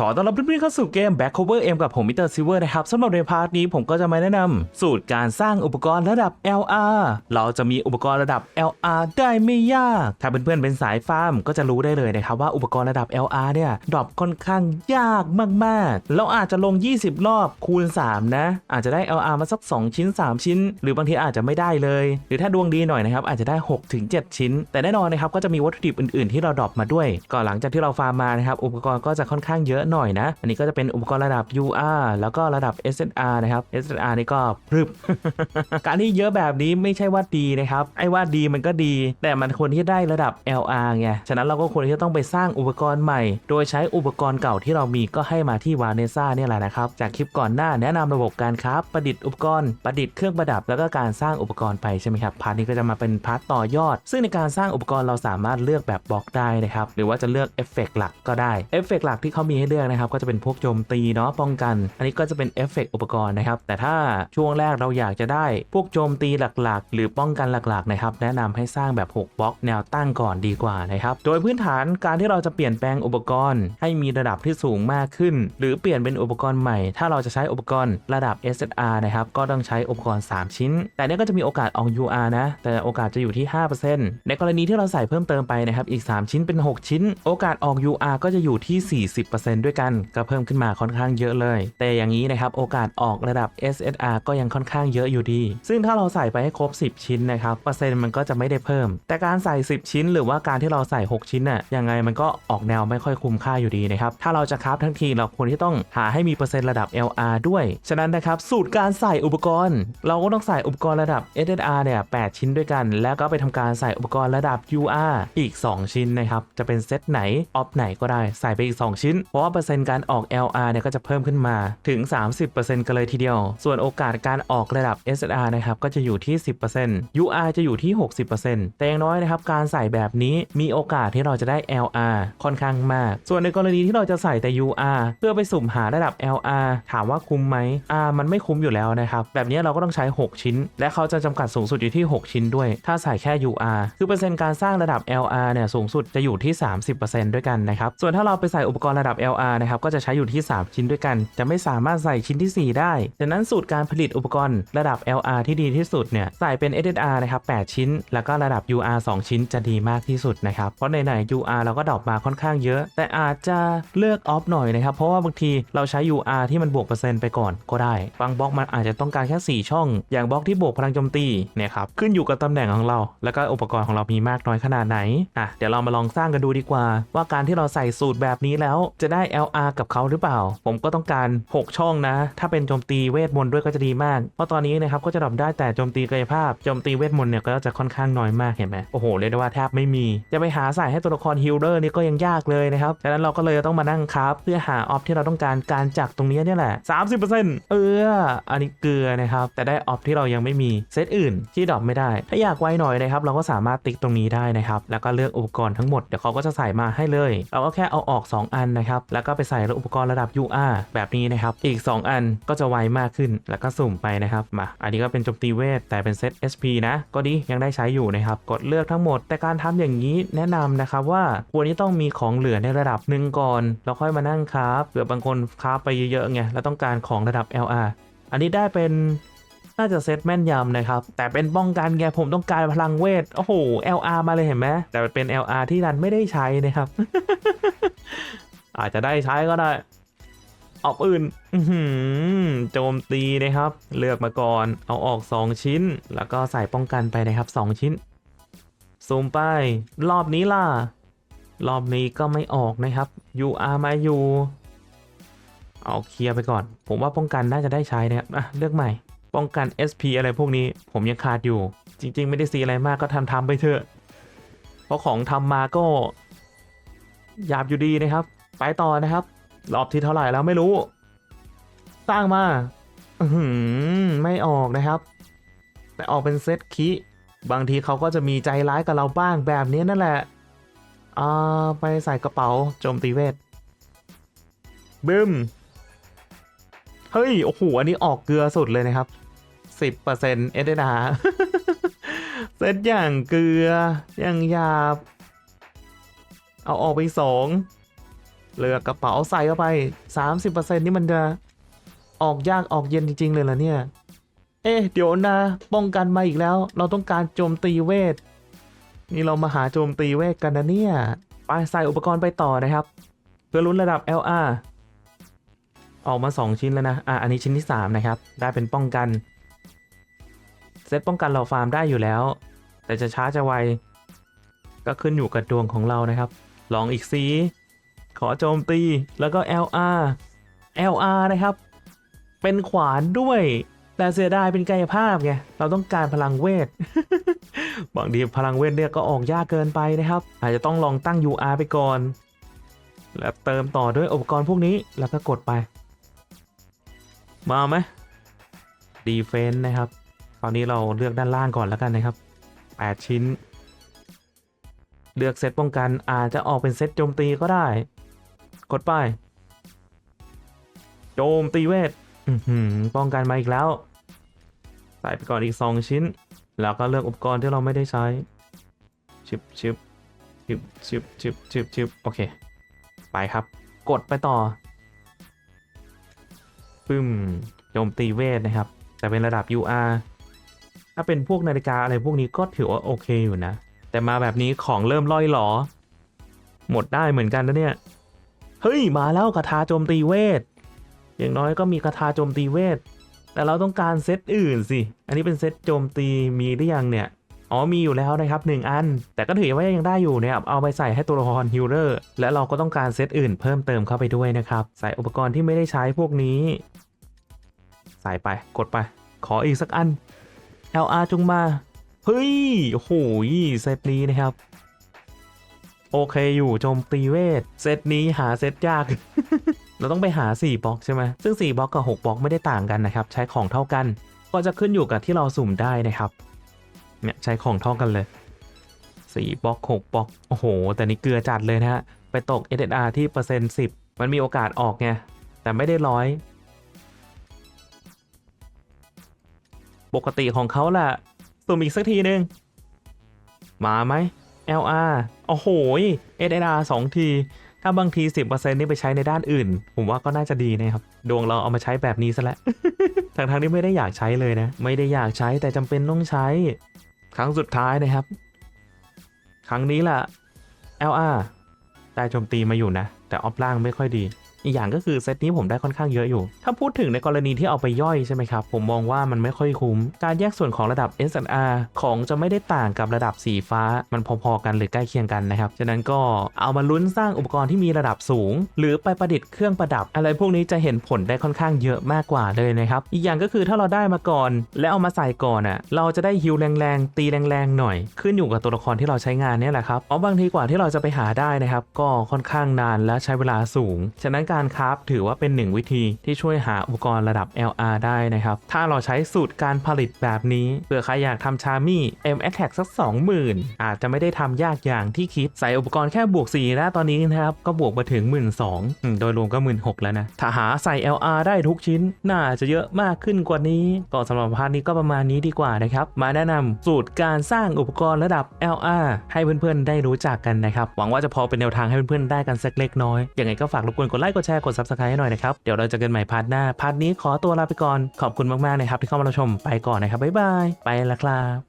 ขอต้อนรับเพื่อนๆเข้าสู่เกม Back Cover M กับผมมิเตอร์ซิเวอร์นะครับสำหรับในพาร์ทนี้ผมก็จะมาแนะนำสูตรการสร้างอุปกรณ์ระดับ LR เราจะมีอุปกรณ์ระดับ LR ได้ไม่ยาก ถ้าเพื่อนๆเป็นสายฟาร์มก็จะรู้ได้เลยนะครับว่าอุปกรณ์ระดับ LR เนี่ยดรอปค่อนข้างยากมากๆ เราอาจจะลง 20 รอบคูณ 3 นะ อาจจะได้ LR มาสัก 2 ชิ้น 3 ชิ้น หรือบางทีอาจจะไม่ได้เลย หรือถ้าดวงดีหน่อยนะครับอาจจะได้ 6-7 ชิ้น แต่แน่นอนนะครับก็จะมีวัตถุดิบอื่นๆ ที่เราดรอปมาด้วยก็หลังจากที่เราฟาร์มมานะครับอุปกรณ์ก็จะค่อนข้างเยอะหน่อยนะ อันนี้ก็จะเป็นอุปกรณ์ระดับ UR แล้วก็ระดับ SSR นะครับ SSR นี่ก็พรึบ การที่เยอะแบบนี้ไม่ใช่ว่าดีนะครับ ไอ้ว่าดีมันก็ดี แต่มันควรที่ได้ระดับ LR ไง ฉะนั้นเราก็ควรที่จะต้องไปสร้างอุปกรณ์ใหม่ โดยใช้อุปกรณ์เก่าที่เรามีก็ให้มาที่วาเนซ่าเนี่ยแหละนะครับ จากคลิปก่อนหน้าแนะนำระบบการคราประดิษฐ์อุปกรณ์ประดิษฐ์เครื่องประดับ แล้วก็การสร้างอุปกรณ์ไปใช่ไหมครับ พาร์ทนี้ก็จะมาเป็นพาร์ทต่อยอด ซึ่งในการสร้างอุปกรณ์เราสามารถเลือกแบบบล็อกได้นะครับ หรือว่าจะเลือกเอฟเฟกหลักก็ได้ เอฟเฟกหลักที่เขามีให้เลือกนะครับก็จะเป็นพวกโจมตีเนาะป้องกัน อันนี้ก็จะเป็นเอฟเฟกต์อุปกรณ์นะครับแต่ถ้าช่วงแรกเราอยากจะได้พวกโจมตีหลักๆ หรือป้องกันหลักๆนะครับแนะนำให้สร้างแบบ 6บล็อกแนวตั้งก่อนดีกว่านะครับโดยพื้นฐานการที่เราจะเปลี่ยนแปลงอุปกรณ์ ให้มีระดับที่สูงมากขึ้น หรือเปลี่ยนเป็นอุปกรณ์ใหม่ ถ้าเราจะใช้อุปกรณ์ระดับ SSR นะครับก็ต้องใช้อุปกรณ์ 3 ชิ้น แต่เนี้ก็จะมีโอกาสออก UR นะแต่โอกาสจะอยู่ที่ 5%ในกรณีที่เราใส่เพิ่มเติมไปนะครับอีก 3 ชิ้นเป็น 6 ชิ้น โอกาสออก UR ก็จะอยู่ที่ 40%ด้วยกันก็เพิ่มขึ้นมาค่อนข้างเยอะเลย แต่อย่างนี้นะครับโอกาสออกระดับ SSR ก็ยังค่อนข้างเยอะอยู่ดี ซึ่งถ้าเราใส่ไปให้ครบ 10 ชิ้นนะครับเปอร์เซ็นต์มันก็จะไม่ได้เพิ่ม แต่การใส่ 10 ชิ้น หรือว่าการที่เราใส่ 6 ชิ้นน่ะยังไงมันก็ออกแนวไม่ค่อยคุ้มค่าอยู่ดีนะครับถ้าเราจะคราฟทั้งทีเราควรที่ต้องหาให้มีเปอร์เซ็นต์ระดับ LR ด้วย ฉะนั้นนะครับสูตรการใส่อุปกรณ์ เราก็ต้องใส่อุปกรณ์ระดับ SSR เนี่ย8ชิ้นด้วยกัน แล้วก็ไปทำการใส่อุปกรณ์ระดับ UR อีก 2 ชิ้นนะครับจะเป็นเซตไหนออฟไหนก็ได้ใส่ไปอีก 2 ชิ้นเพราะเปอร์เซ็นต์การออก LR เนี่ยก็จะเพิ่มขึ้นมาถึง 30%กันเลยทีเดียว ส่วนโอกาสการออกระดับ SR นะครับก็จะอยู่ที่ 10% UR จะอยู่ที่ 60%แต่อย่างน้อยนะครับการใส่แบบนี้มีโอกาสที่เราจะได้ LR ค่อนข้างมาก ส่วนในกรณีที่เราจะใส่แต่ UR เพื่อไปสุ่มหาระดับ LR ถามว่าคุ้มไหมอ่ามันไม่คุ้มอยู่แล้วนะครับ แบบนี้เราก็ต้องใช้ 6 ชิ้น และเขาจะจำกัดสูงสุดอยู่ที่ 6 ชิ้นด้วย ถ้าใส่แค่ UR คือเปอร์เซ็นต์การสร้างระดับ LR เนี่ยสูงสุดจะอยู่ที่ 30%ด้วยกันนะครับ ส่วนถ้าเราไปใส่อุปกรณ์ระดับ LR นะครับก็จะใช้อยู่ที่ 3 ชิ้นด้วยกัน จะไม่สามารถใส่ชิ้นที่ 4 ได้ดังนั้นสูตรการผลิตอุปกรณ์ระดับ LR ที่ดีที่สุดเนี่ยใส่เป็น SSR นะครับ8ชิ้น แล้วก็ระดับ UR 2 ชิ้นจะดีมากที่สุดนะครับเพราะไหนๆ UR เราก็ดรอปมาค่อนข้างเยอะ แต่อาจจะเลือกออฟหน่อยนะครับเพราะว่าบางทีเราใช้ UR ที่มันบวกเปอร์เซ็นต์ไปก่อนก็ได้บางบล็อกมันอาจจะต้องการแค่ 4 ช่อง อย่างบล็อกที่บวกพลังโจมตีเนี่ยครับขึ้นอยู่กับตำแหน่งของเรา แล้วก็อุปกรณ์ของเรามีมากน้อยขนาดไหนอะเดี๋ยวเรามาลองสร้างกันดูดีกว่า ว่าการที่เราใส่สูตรแบบนี้แล้วจะได้ LR กับเขาหรือเปล่า ผมก็ต้องการ 6 ช่องนะ ถ้าเป็นโจมตีเวทมนต์ด้วยก็จะดีมาก เพราะตอนนี้นะครับก็จะดรอปได้แต่โจมตีกายภาพ โจมตีเวทมนต์เนี่ยก็จะค่อนข้างน้อยมากเห็นไหมโอ้โหเรียกได้ว่าแทบไม่มี จะไปหาใส่ให้ตัวละครฮิลเลอร์นี่ก็ยังยากเลยนะครับฉะนั้นเราก็เลยต้องมานั่งครับ เพื่อหาออฟที่เราต้องการการจากตรงนี้เนี่ยแหละ 30%เอออันนี้เกลือนะครับแต่ได้ออฟที่เรายังไม่มีเซตอื่นที่ดรอปไม่ได้ ถ้าอยากไวหน่อยนะครับเราก็สามารถติ๊กตรงนี้ได้นะครับแล้วก็เลือกอุปกรณ์ทั้งหมดเดี๋ยวเขาก็จะใส่มาให้เลย เราก็แค่เอาออก 2 อันนะครับแแล้วก็ไปใส่อุปกรณ์ระดับ UR แบบนี้นะครับ อีก 2 อันก็จะไวมากขึ้น แล้วก็สุ่มไปนะครับ มา อันนี้ก็เป็นโจมตีเวท แต่เป็นเซต SP นะ ก็ดี ยังได้ใช้อยู่นะครับ กดเลือกทั้งหมด แต่การทำอย่างนี้แนะนำนะครับว่าควรที่ต้องมีของเหลือในระดับหนึ่งก่อน แล้วค่อยมานั่งคราฟเผื่อบางคนคราฟไปเยอะๆไง แล้วต้องการของระดับ LR อันนี้ได้เป็นน่าจะเซตแม่นยำนะครับ แต่เป็นป้องกันไงผมต้องการพลังเวท โอ้โห LR มาเลยเห็นไหมแต่เป็น LR ที่ดันไม่ได้ใช้นะครับ อาจจะได้ใช้ก็ได้ออกอื่นโจมตีนะครับ เลือกมาก่อน เอาออก 2 ชิ้น แล้วก็ใส่ป้องกันไปนะครับ 2 ชิ้น ซูมไป รอบนี้ล่ะ รอบนี้ก็ไม่ออกนะครับ UR มาอยู่เอาเคลียร์ไปก่อน ผมว่าป้องกันน่าจะได้ใช้นะครับอะเลือกใหม่ ป้องกัน SP อะไรพวกนี้ ผมยังขาดอยู่ จริง ๆ ไม่ได้ซีอะไรมากก็ทำทำไปเถอะ เพราะของทำมาก็หยาบอยู่ดีนะครับ ไปต่อนะครับ รอบที่เท่าไหร่แล้วไม่รู้ สร้างมาอืไม่ออกนะครับ แต่ออกเป็นเซตคิบางทีเขาก็จะมีใจร้ายกับเราบ้างแบบนี้นั่นแหละอ่าไปใส่กระเป๋าโจมตีเวทบึ้ม เฮ้ย โอ้โห อันนี้ออกเกลือสุดเลยนะครับ 10%เอเดนาเซตอย่างเกลือ อย่างหยาบ เอาออกไปสอง เลือกกระเป๋าใส่เข้าไป 30%นี่มันจะออกยากออกเย็นจริง ๆ เลยเหรอเนี่ย เอ๊ะเดี๋ยวนะ ป้องกันมาอีกแล้ว เราต้องการโจมตีเวท นี่เรามาหาโจมตีเวทกันนะเนี่ยไปใส่อุปกรณ์ไปต่อนะครับ เพื่อลุ้นระดับ LR ออกมา 2 ชิ้นแล้วนะ อะ อันนี้ชิ้นที่ 3 นะครับ ได้เป็นป้องกัน เซตป้องกันเราฟาร์มได้อยู่แล้ว แต่จะช้าจะไว ก็ขึ้นอยู่กับดวงของเรานะครับ ลองอีกสี ขอโจมตีแล้วก็ LR LR นะครับ เป็นขวานด้วย แต่เสียดายเป็นกายภาพไง เราต้องการพลังเวท บางทีพลังเวทเนี่ยก็ออกยากเกินไปนะครับ อาจจะต้องลองตั้ง UR ไปก่อน แล้วเติมต่อด้วยอุปกรณ์พวกนี้แล้วก็กดไป มาไหมดีเฟนต์นะครับ ตอนนี้เราเลือกด้านล่างก่อนแล้วกันนะครับ 8 ชิ้น เลือกเซตป้องกันอาจจะออกเป็นเซตโจมตีก็ได้ กดไป โจมตีเวทป้องกันมาอีกแล้ว ใส่ไปก่อนอีก 2 ชิ้น แล้วก็เลือกอุปกรณ์ที่เราไม่ได้ใช้ ชิบชิบชิบชิบชิบชิบชิบโอเค ไปครับ กดไปต่อ ปึ้ม โจมตีเวทนะครับ แต่เป็นระดับ UR ถ้าเป็นพวกนาฬิกาอะไรพวกนี้ก็ถือว่าโอเคอยู่นะ แต่มาแบบนี้ของเริ่มล่อยหลอ หมดได้เหมือนกันนะเนี่ย เฮ้ย มาแล้วคาถาโจมตีเวท อย่างน้อยก็มีคาถาโจมตีเวท แต่เราต้องการเซตอื่นสิ อันนี้เป็นเซตโจมตีมีหรือยังเนี่ย อ๋อมีอยู่แล้วนะครับ 1 อัน แต่ก็ถือว่ายังได้อยู่นะครับ เอาไปใส่ให้ตัวละครฮิลเลอร์ และเราก็ต้องการเซตอื่นเพิ่มเติมเข้าไปด้วยนะครับ ใส่อุปกรณ์ที่ไม่ได้ใช้พวกนี้ ใส่ไปกดไป ขออีกสักอัน LR จงมา เฮ้ยโอ้โหเซตนี้นะครับ โอเคอยู่โจมตีเวท เซตนี้หาเซตยาก เราต้องไปหา 4บล็อกใช่ไหมซึ่ง 4บล็อกกับ 6บล็อกไม่ได้ต่างกันนะครับ ใช้ของเท่ากัน ก็จะขึ้นอยู่กับที่เราสุ่มได้นะครับ เนี่ยใช้ของเท่ากันเลย 4บล็อก6บล็อก โอ้โห แต่นี่เกลือจัดเลยนะฮะ ไปตก SSR ที่เปอร์เซ็นต์10 มันมีโอกาสออกไง แต่ไม่ได้ร้อย ปกติของเขาแหละสุ่มอีกสักทีนึง มาไหม LR โอ้โห SSR 2ที ถ้าบางที 10%นี่ไปใช้ในด้านอื่น ผมว่าก็น่าจะดีนะครับ ดวงเราเอามาใช้แบบนี้ซะแล้วทางทางๆที่ไม่ได้อยากใช้เลยนะ ไม่ได้อยากใช้แต่จำเป็นต้องใช้ ครั้งสุดท้ายนะครับ ครั้งนี้ล่ะ LR ได้โจมตีมาอยู่นะ แต่ออฟล่างไม่ค่อยดี อีกอย่างก็คือเซตนี้ผมได้ค่อนข้างเยอะอยู่ ถ้าพูดถึงในกรณีที่เอาไปย่อยใช่ไหมครับ ผมมองว่ามันไม่ค่อยคุ้ม การแยกส่วนของระดับ S&R ของจะไม่ได้ต่างกับระดับสีฟ้า มันพอๆกันหรือใกล้เคียงกันนะครับ ฉะนั้นก็เอามาลุ้นสร้างอุปกรณ์ที่มีระดับสูง หรือไปประดิษฐ์เครื่องประดับ อะไรพวกนี้จะเห็นผลได้ค่อนข้างเยอะมากกว่าเลยนะครับ อีกอย่างก็คือถ้าเราได้มาก่อน แล้วเอามาใส่ก่อนอะ เราจะได้ฮิวแรงๆ ตีแรงๆหน่อย ขึ้นอยู่กับตัวละครที่เราใช้งานเนี่ยแหละครับ เพราะบางทีกว่าที่เราจะไปหาได้นะครับ ก็ค่อนข้างนานและใช้เวลาสูง ฉะนั้นการคราฟถือว่าเป็นหนึ่งวิธีที่ช่วยหาอุปกรณ์ระดับ LR ได้นะครับ ถ้าเราใช้สูตรการผลิตแบบนี้เผื่อใครอยากทำชามี่ M Attack สัก 20,000 อาจจะไม่ได้ทำยากอย่างที่คิด ใส่อุปกรณ์แค่บวก4นะตอนนี้นะครับ ก็บวกมาถึง 1 2 0 0 0โดยรวมก็ 1 6 0 0แล้วนะ ถ้าหาใส่ LR ได้ทุกชิ้น น่าจะเยอะมากขึ้นกว่านี้ ก็สำหรับพาร์ทนี้ก็ประมาณนี้ดีกว่านะครับ มาแนะนำสูตรการสร้างอุปกรณ์ระดับ LR ให้เพื่อนๆได้รู้จักกันนะครับ หวังว่าจะพอเป็นแนวทางให้เพื่อนๆได้กันสักเล็กน้อย ยังไงก็ฝากรบกวนกดไลค์กดแชร์กด Subscribe ให้หน่อยนะครับ เดี๋ยวเราจะกันใหม่พาร์ทหน้า พาร์ทนี้ขอตัวลาไปก่อน ขอบคุณมากๆนะครับที่เข้ามารับชม ไปก่อนนะครับ บ๊ายบาย ไปละครับ